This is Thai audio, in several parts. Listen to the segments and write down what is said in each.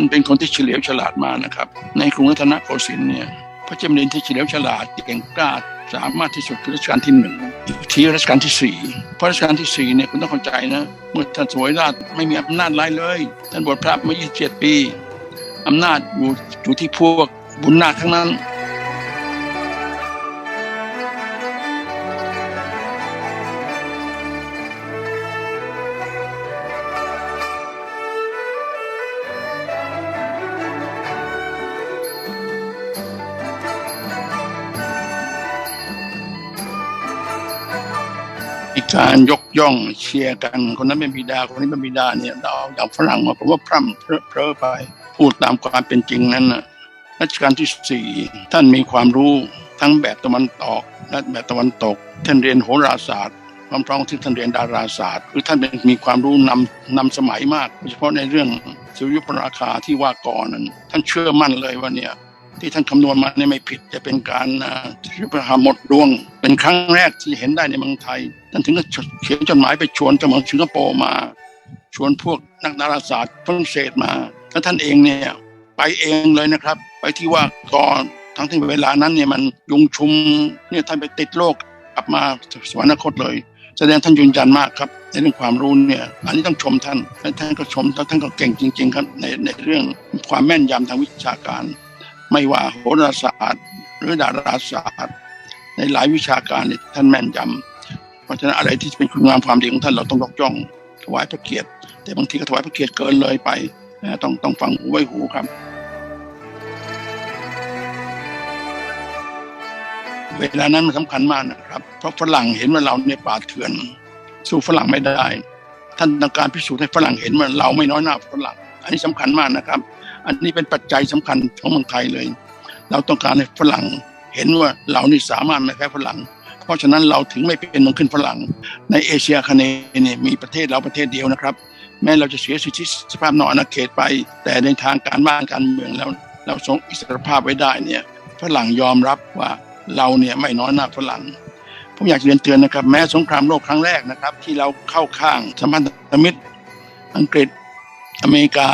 านเป็นคนที่เฉลียวฉลาดมากนะครับ ในกรุงรัตนโกสินทร์เนี่ยพระเจ้าแผ่นดินที่เฉลียวฉลาดเก่งกล้าสามารถที่สุดคือรัชกาลที่หนึ่งอีกทีรัชกาลที่สี่เพราะรัชกาลที่สี่เนี่ยคุณต้องเข้าใจนะเมื่อท่านสวยราชไม่มีอำนาจไรเลย ท่านบวชพระมา 27 ปีอำนาจอยู่อยู่ที่พวกบุญนาคทั้งนั้น การยกย่องเชียร์กันคนนั้นเป็นบิดาคนนี้เป็นบิดาเนี่ยเราอย่างฝรั่งมาผมว่าพร่ำเพรอเพรอไป พูดตามความเป็นจริงนั้นนะรัชกาลที่สี่ท่านมีความรู้ทั้งแบบตะวันออกและแบบตะวันตกท่านเรียนโหราศาสตร์ความพร้อมที่ท่านเรียนดาราศาสตร์คือท่านเป็นมีความรู้นำนำสมัยมากโดยเฉพาะในเรื่องสุริยุปราคาที่ว่าก่อนนั้นท่านเชื่อมั่นเลยว่าเนี่ย ที่ท่านคำนวณมาเนี่ยไม่ผิด จะเป็นการยุปราคาหมดดวง เป็นครั้งแรกที่เห็นได้ในเมืองไทยท่านถึงก็เขียนจดหมายไปชวนเจ้าเมืองสิงคโปร์มา ชวนพวกนักดาราศาสตร์ฝรั่งเศสมาแล้วท่านเองเนี่ยไปเองเลยนะครับ ไปที่ว่าก่อนทั้งที่เวลานั้นเนี่ยมันยุงชุมเนี่ยท่านไปติดโรคกลับมาสวรรคตเลย แสดงท่านยืนยันมากครับในเรื่องความรู้เนี่ยอันนี้ต้องชมท่านและท่านก็ชมแล้วท่านก็เก่งจริง ๆ ครับในในเรื่องความแม่นยำทางวิชาการ ไม่ว่าโหราศาสตร์ หรือดาราศาสตร์ ในหลายวิชาการเนี่ยท่านแม่นยำเพราะฉะนั้นอะไรที่เป็นคุณงามความดีของท่านเราต้องยกย่องถวายพระเกียรติ แต่บางทีก็ถวายพระเกียรติเกินเลยไปนะต้องต้องฟังหูไว้หูครับ เวลานั้นมันสำคัญมากนะครับ เพราะฝรั่งเห็นว่าเราในป่าเถื่อน สู้ฝรั่งไม่ได้ ท่านต้องการพิสูจน์ให้ฝรั่งเห็นว่าเราไม่น้อยหน้าฝรั่ง อันนี้สำคัญมากนะครับ อันนี้เป็นปัจจัยสำคัญของเมืองไทยเลย เราต้องการให้ฝรั่งเห็นว่าเรานี่สามารถไม่แพ้ฝรั่ง เพราะฉะนั้นเราถึงไม่เป็นเมืองขึ้นฝรั่ง ในเอเชียคเนเนี่ยมีประเทศเราประเทศเดียวนะครับ แม้เราจะเสียสิทธิสภาพนอกอาณาเขตไป แต่ในทางการบ้านการเมืองแล้วเราทรงอิสรภาพไว้ได้เนี่ยฝรั่งยอมรับว่าเราเนี่ยไม่น้อยหน้าฝรั่งผมอยากจะเรียนเตือนนะครับ แม้สงครามโลกครั้งแรกนะครับ ที่เราเข้าข้างสัมพันธมิตร อังกฤษอเมริกา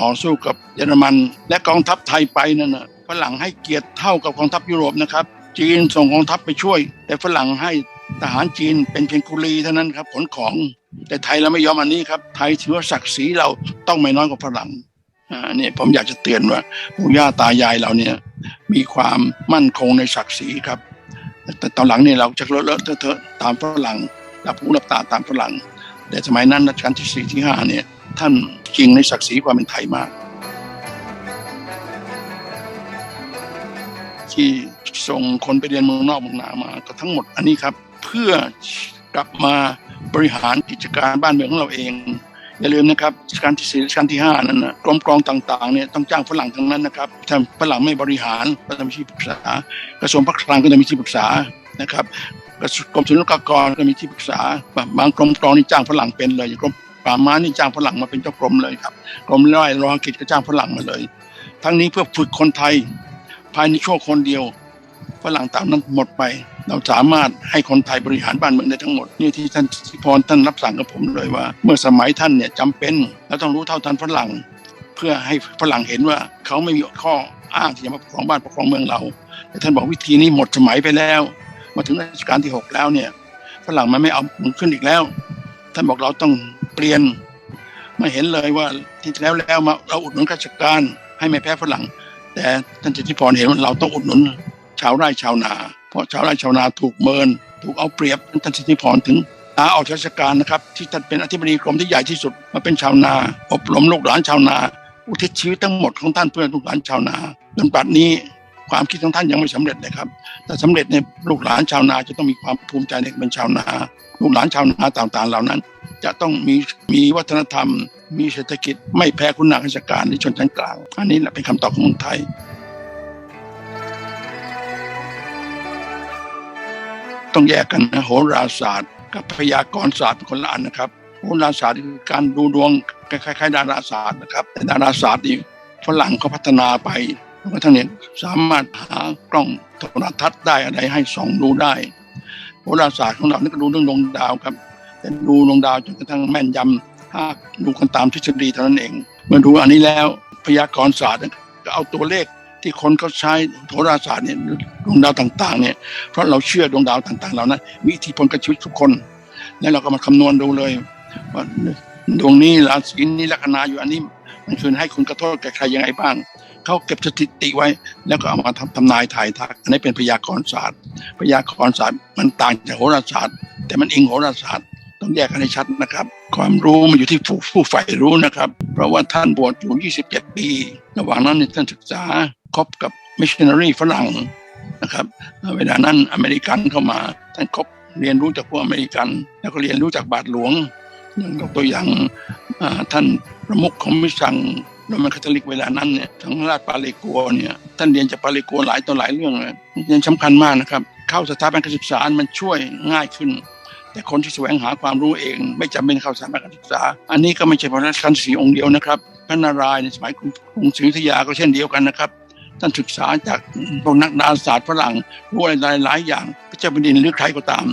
ต่อสู้กับเยอรมัน และกองทัพไทยไปนั่นนะฝรั่งให้เกียรติเท่ากับกองทัพยุโรปนะครับ จีนส่งกองทัพไปช่วย แต่ฝรั่งให้ทหารจีนเป็นเพียงกุลีเท่านั้นครับขนของ แต่ไทยเราไม่ยอมอันนี้ครับไทยถือว่าศักดิ์ศรีเราต้องไม่น้อยกว่าฝรั่งอ่าเนี่ยผมอยากจะเตือนว่าปู่ย่าตายายเราเนี่ยมีความมั่นคงในศักดิ์ศรีครับ แต่ตอนหลังเนี่ยเราจะเลอะเลอะเทอะเทอะตามฝรั่งหลับหูหลับตาตามฝรั่งแต่สมัยนั้นรัชกาลที่สี่ที่ห้าเนี่ยท่าน จริงในศักดิ์ศรีความเป็นไทยมาก ที่ส่งคนไปเรียนเมืองนอกเมืองนามาก็ทั้งหมดอันนี้ครับ เพื่อกลับมาบริหารกิจการบ้านเมืองของเราเอง อย่าลืมนะครับรัชกาลที่สี่รัชกาลที่ห้านั้นนะกรมกรองต่างๆเนี่ยต้องจ้างฝรั่งทั้งนั้นนะครับถ้าฝรั่งไม่บริหารก็ต้องมีที่ปรึกษากระทรวงพระคลังก็ต้องมีที่ปรึกษานะครับกระทรวงกรมศุลกากรก็มีที่ปรึกษา บางกรมกรองนี่จ้างฝรั่งเป็นเลยอย่างกรม ป่าไม้นี่จ้างฝรั่งมาเป็นเจ้ากรมเลยครับกรมร้อยรองกิจก็จ้างฝรั่งมาเลย ทั้งนี้เพื่อฝึกคนไทย ภายในช่วงคนเดียวฝรั่งตางนั้นหมดไป เราสามารถให้คนไทยบริหารบ้านเมืองได้ทั้งหมดนี่ที่ท่านสิพรท่านรับสั่งกับผมเลยว่า เมื่อสมัยท่านเนี่ยจำเป็นเราต้องรู้เท่าทันฝรั่ง เพื่อให้ฝรั่งเห็นว่าเขาไม่มีข้ออ้างที่จะมาปกครองบ้านปกครองเมืองเรา แต่ท่านบอกวิธีนี้หมดสมัยไปแล้ว มาถึงรัชกาลที่หกแล้วเนี่ยฝรั่งมันไม่เอามันขึ้นอีกแล้ว ท่านบอกเราต้อง เปลี่ยนมาเห็นเลยว่าที่แล้วแล้วมาเราอุดหนุนราชการให้ไม่แพ้ฝรั่ง แต่ท่านจิติพรเห็นว่าเราต้องอุดหนุน ชาวไร่ชาวนา เพราะชาวไร่ชาวนาถูกเมิน ถูกเอาเปรียบท่านสิทธิพรถึงลาออกราชการนะครับที่ท่านเป็นอธิบดีกรมที่ใหญ่ที่สุดมาเป็นชาวนา อบรมลูกหลานชาวนา อุทิศชีวิตทั้งหมดของท่านเพื่อลูกหลานชาวนาจนปัจจุบันนี้ความคิดของท่านยังไม่สำเร็จเลยครับ แต่สำเร็จในยลูกหลานชาวนาจะต้องมีความภูมิใจในเป็นชาวนา ลูกหลานชาวนาต่างๆ เหล่านั้น จะต้องมีมีวัฒนธรรม มีเศรษฐกิจไม่แพ้คุณนางราชการในชนชั้นกลาง อันนี้แหละเป็นคำตอบของเมืองไทยต้องแยกกันนะโหราศาสตร์กับพยากรศาสตร์เป็นคนละอันนะครับ โหราศาสตร์คือการดูดวงคล้ายๆดาราศาสตร์นะครับ แต่ดาราศาสตร์นี่ฝรั่งเขาพัฒนาไปกระทั่งเนี่ยสามารถหากล้องโทรทัศน์ได้อะไรให้ส่องดูได้ โหราศาสตร์ของเรานี่ก็ดูเรื่องดวงดาวครับ แต่ดูดวงดาวจนกระทั่งแม่นยำถ้าดูกันตามทฤษฎีเท่านั้นเอง เมื่อดูอันนี้แล้วพยากรณ์ศาสตร์ก็เอาตัวเลขที่คนเขาใช้โหราศาสตร์เนี่ยดวงดาวต่างๆเนี่ยเพราะเราเชื่อดวงดาวต่างๆเหล่านั้นมีอิทธิพลกับชีวิตทุกคน แล้วเราก็มาคำนวณดูเลยว่าดวงนี้ราศีนี้ลัคนาอยู่อันนี้มันคือให้คุณกระทบแก่ใครยังไงบ้างเขาเก็บสถิติไว้ แล้วก็เอามาทำทำนายถ่ายทักอันนี้เป็นพยากรณ์ศาสตร์ พยากรณ์ศาสตร์มันต่างจากโหราศาสตร์ แต่มันอิงโหราศาสตร์ ต้องแยกกันให้ชัดนะครับ ความรู้มันอยู่ที่ผู้ผู้ใฝ่รู้นะครับ เพราะว่าท่านบวชอยู่ 27 ปีระหว่างนั้นท่านศึกษาคบกับมิชชันนารีฝรั่งนะครับเวลานั้นอเมริกันเข้ามาท่านคบเรียนรู้จากพวกอเมริกัน แล้วก็เรียนรู้จากบาทหลวงอย่างยกตัวอย่างท่านประมุขของมิสังโรมันคาทอลิกเวลานั้นเนี่ยทั้งราชปาเลกัวเนี่ยท่านเรียนจากปาเลกัวหลายต่อหลายเรื่องเลยเรียนสำคัญมากนะครับ เข้าสถาบันการศึกษามันช่วยง่ายขึ้น แต่คนที่แสวงหาความรู้เอง ไม่จำเป็นเข้าสถาบันการศึกษา อันนี้ก็ไม่ใช่พระราชการสีองค์เดียวนะครับ พระนารายณ์ในสมัยกรุงศรีอยุธยาก็เช่นเดียวกันนะครับท่านศึกษาจากพวกนักดาราศาสตร์ฝรั่งรู้อะไรหลายอย่างพระเจ้าแผ่นดินหรือใครก็ตาม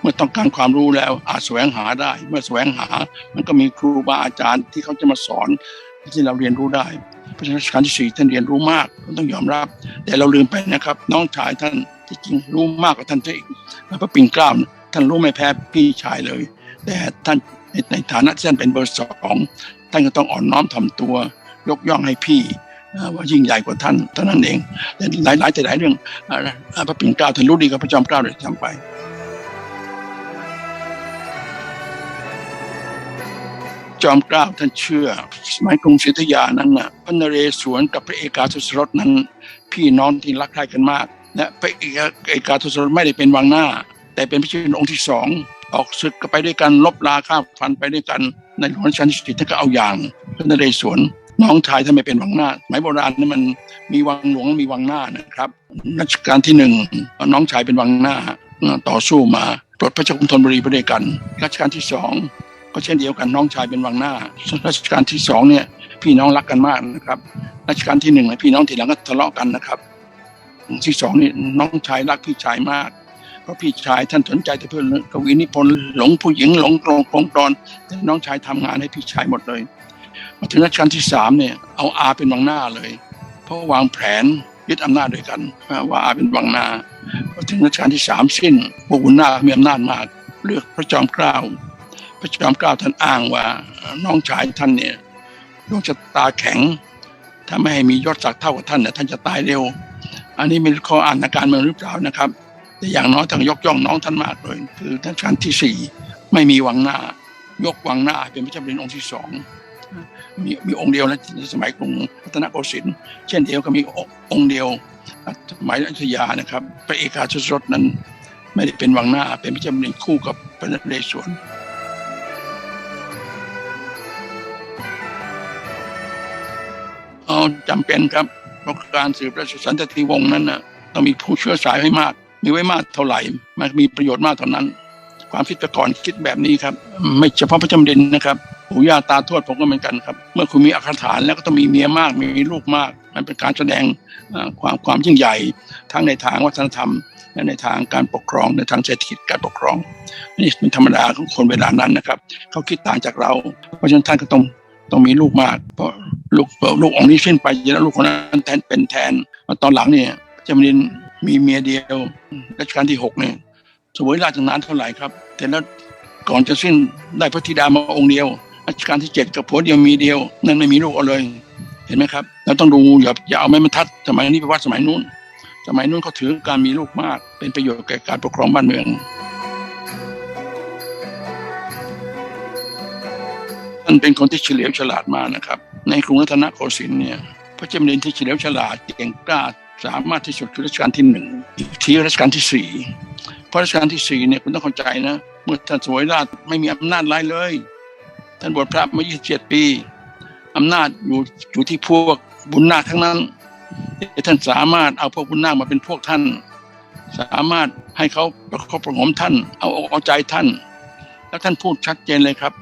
เมื่อต้องการความรู้แล้วอาจแสวงหาได้ เมื่อแสวงหามันก็มีครูบาอาจารย์ที่เขาจะมาสอนที่เราเรียนรู้ได้พระนั้นรัชกาลที่สี่ท่านเรียนรู้มากต้องยอมรับ แต่เราลืมไปนะครับ น้องชายท่านที่จริงรู้มากกว่าท่านซะอีกพระปิ่นเกล้าเนี่ยท่านรู้ไม่แพ้พี่ชายเลย แต่ท่านในฐานะที่ท่านเป็นเบอร์สองท่านก็ต้องอ่อนน้อมถ่อมตัวยกย่องให้พี่ว่ายิ่งใหญ่กว่าท่านเท่านั้นเองแต่หลายหลายแต่หลายเรื่องอ่าพระปิ่นเกล้าท่านรู้ดีกับพระจอมเกล้าเลยทำไปจอมเกล้าท่านเชื่อ สมัยกรุงศรีอยุธยานั้นน่ะพระนเรศวรกับพระเอกาทศรถนั้น พี่น้องที่รักใคร่กันมาก และพระเอกาเอกาทศรถไม่ได้เป็นวังหน้า แต่เป็นพระเจ้าองค์ที่สองออกศึกก็ไปด้วยกันลบลาข้าฟันไปด้วยกันในหลวงรัชกาลที่สี่ท่านก็เอาอย่างพระนเรศวรน้องชายท่านไม่เป็นวังหน้าสมัยโบราณนั้นมันมีวังหลวงมีวังหน้านะครับรัชกาลที่หนึ่งน้องชายเป็นวังหน้าต่อสู้มาปลดพระเจ้ากรุงธนบุรีไปด้วยกัน รัชกาลที่สองก็เช่นเดียวกันน้องชายเป็นวังหน้ารัชกาลที่สองเนี่ยพี่น้องรักกันมากนะครับรัชกาลที่หนึ่งเนี่ยพี่น้องทีหลังก็ทะเลาะกันนะครับที่สองนี่น้องชายรักพี่ชายมาก เพราะพี่ชายท่านสนใจแต่เพื่อนกวีนิพนธ์หลงผู้หญิงหลงกลงกลงกรอนแต่น้องชายทำงานให้พี่ชายหมดเลยมาถึงรัชกาลที่สามเนี่ยเอาอาเป็นวังหน้าเลย เพราะวางแผนยึดอำนาจด้วยกันว่าอาเป็นวังหน้าพอถึงรัชกาลที่สามสิ้นพวกบุญนามีอำนาจมากเลือกพระจอมเกล้าพระจอมเกล้าท่านอ้างว่าน้องชายท่านเนี่ยดวงชะตาแข็ง ถ้าไม่ให้มียศศักดิ์เท่ากับท่านเนี่ยท่านจะตายเร็ว อันนี้เป็นข้ออ่านอาการเมืองหรือเปล่านะครับ อย่างน้อยต้องยกย่องน้องท่านมากเลย คือท่านชานที่สี่ไม่มีวังหน้า ยกวังหน้าเป็นพระเจ้าแผ่นดินองค์ที่สองมีมีองค์เดียวนะในสมัยกรุงรัตนโกสินทร์เช่นเดียวก็มีองค์เดียวสมัยอยุธยานะครับ พระเอกาทศรถนั้น ไม่ได้เป็นวังหน้าเป็นพระเจ้าแผ่นดินคู่กับพระนเรศวรเอาจำเป็นครับเพราะการสืบราชสันตติวงศ์นั้นนะต้องมีผู้เชื่อสายให้มาก มีไว้มากเท่าไหร่มันมีประโยชน์มากเท่านั้น ความคิดแต่ก่อนคิดแบบนี้ครับ ไม่เฉพาะพระจำเดินนะครับปู่ย่าตาทวดผมก็เหมือนกันครับ เมื่อคุณมีอัครฐานแล้วก็ต้องมีเมียมากมีลูกมาก มันเป็นการแสดงความความยิ่งใหญ่ ทั้งในทางวัฒนธรรมและในทางการปกครองในทางเศรษฐกิจการปกครอง นี่เป็นธรรมดาของคนเวลานั้นนะครับ เขาคิดต่างจากเรา เพราะฉะนั้นท่านก็ต้องต้องมีลูกมากเพราะลูกลูกองค์นี้สิ้นไปแล้วลูกคนนั้นแทนเป็นแทนตอนหลังเนี่ยจำเริน มีเมียเดียวรัชกาลที่หกเนี่ยสวยราชนานเท่าไหร่ครับ แต่แล้วก่อนจะสิ้นได้พระธิดามาองค์เดียวรัชกาลที่เจ็ดกับผัวเดียวมีเดียว นั่นไม่มีลูกเอาเลย เห็นไหมครับเราต้องดูอย่าอย่าเอาไม้บรรทัดสมัยนี้ไปวัดสมัยนู้น สมัยนู้นเขาถือการมีลูกมาก เป็นประโยชน์แก่การปกครองบ้านเมืองท่านเป็นคนที่เฉลียวฉลาดมากนะครับ ในกรุงรัตนโกสินทร์เนี่ยพระเจ้าแผ่นดินที่เฉลียวฉลาดเก่งกล้า สามารถที่สุดคือรัชกาลที่หนึ่งอีกทีรัชกาลที่สี่เพราะรัชกาลที่สี่เนี่ยคุณต้องเข้าใจนะเมื่อท่านสวยราชไม่มีอำนาจอะไรเลย ท่านบวชพระมา 27 ปีอำนาจอยู่อยู่ที่พวกบุญนาคทั้งนั้นท่านสามารถเอาพวกบุญนาคมาเป็นพวกท่าน สามารถให้เขาประคบประหงมท่าน เอาอกเอาใจท่าน แล้วท่านพูดชัดเจนเลยครับ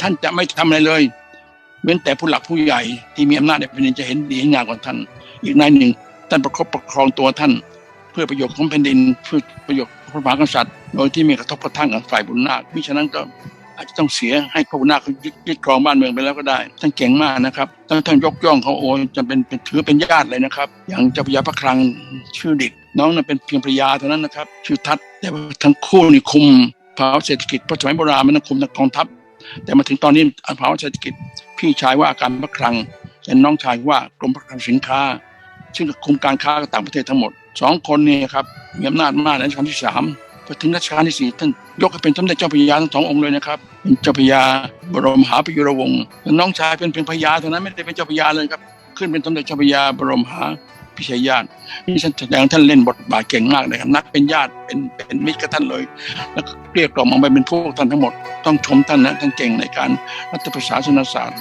ท่านจะไม่ทำอะไรเลย เว้นแต่ผู้หลักผู้ใหญ่ที่มีอำนาจในแผ่นดินจะเห็นดีเห็นงามกว่าท่าน อีกนายหนึ่ง ท่านประคบประคองตัวท่าน เพื่อประโยชน์ของแผ่นดินเพื่อประโยชน์ของพระมหากษัตริย์ โดยที่ไม่กระทบกระทั่งกับฝ่ายบุญนาคมิฉะนั้นก็อาจจะต้องเสียให้พระหัวหน้าเขายึดครองบ้านเมืองไปแล้วก็ได้ ท่านเก่งมากนะครับท่านท่านยกย่องเขาโอ้จะเป็นเป็นถือเป็นญาติเลยนะครับ อย่างเจ้าพระยาพระคลังชื่อดิดน้องน่ะเป็นเพียงภรรยาเท่านั้นนะครับ ชื่อทัศแต่ว่าทั้งคู่นี่คุมภาวะเศรษฐกิจเพราะสมัยโบราณมันคุมทางกองทัพ แต่มาถึงตอนนี้ภาวะเศรษฐกิจพี่ชายว่าการพระคลังเป็นน้องชายว่ากรมพระคลังสินค้า ซึ่งคุมการค้ากับต่างประเทศทั้งหมดสองคนเนี่ยครับมีอำนาจมากในรัชกาลที่สามพอถึงรัชกาลที่สี่ท่านยกให้เป็นสมเด็จเจ้าพระยาทั้งสององค์เลยนะครับเป็นเจ้าพระยาบรมมหาปยุรวงศ์น้องชายเป็นเพียงพระยาเท่านั้นไม่ได้เป็นเจ้าพระยาเลยครับขึ้นเป็นสมเด็จเจ้าพระยาบรมหาพิชัยญาตินี่ท่านแสดงท่านเล่นบทบาทเก่งมากเลยครับนักเป็นญาติเป็นเป็นมิตรกับท่านเลย แล้วก็เรียกกล่อมออกไปเป็นพวกท่านทั้งหมด ต้องชมท่านนะท่านเก่งในการรัฐประศาสนศาสตร์